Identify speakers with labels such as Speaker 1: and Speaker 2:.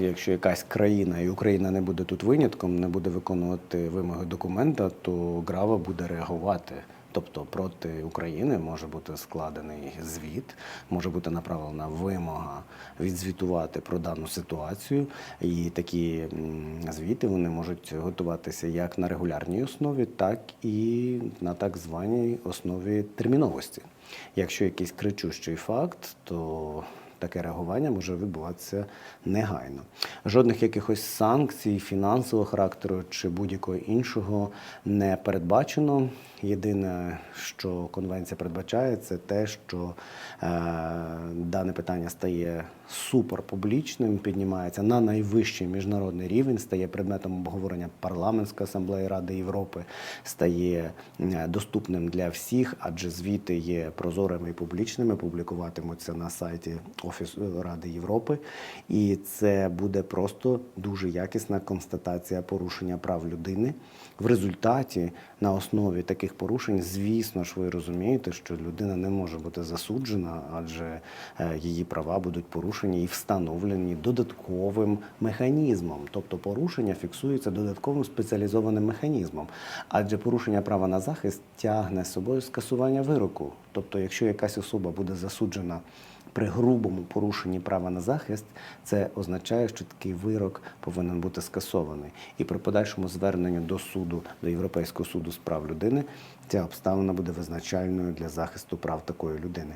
Speaker 1: Якщо якась країна і Україна не буде тут винятком, не буде виконувати вимоги документа, то Грава буде реагувати. Тобто проти України може бути складений звіт, може бути направлена вимога відзвітувати про дану ситуацію. І такі звіти вони можуть готуватися як на регулярній основі, так і на так званій основі терміновості. Якщо якийсь кричущий факт, то таке реагування може відбуватися негайно. Жодних якихось санкцій фінансового характеру чи будь-якого іншого не передбачено. Єдине, що конвенція передбачає, це те, що е, дане питання стає суперпублічним, піднімається на найвищий міжнародний рівень, стає предметом обговорення парламентської асамблеї Ради Європи, стає е, доступним для всіх, адже звіти є прозорими і публічними, публікуватимуться на сайті Офісу Ради Європи, і це буде просто дуже якісна констатація порушення прав людини. В результаті на основі таких порушень, звісно ж, ви розумієте, що людина не може бути засуджена, адже е, її права будуть порушені і встановлені додатковим механізмом. Тобто порушення фіксується додатковим спеціалізованим механізмом, адже порушення права на захист тягне з собою скасування вироку. Тобто, якщо якась особа буде засуджена при грубому порушенні права на захист, це означає, що такий вирок повинен бути скасований. І при подальшому зверненню до суду, до Європейського суду з прав людини, ця обставина буде визначальною для захисту прав такої людини.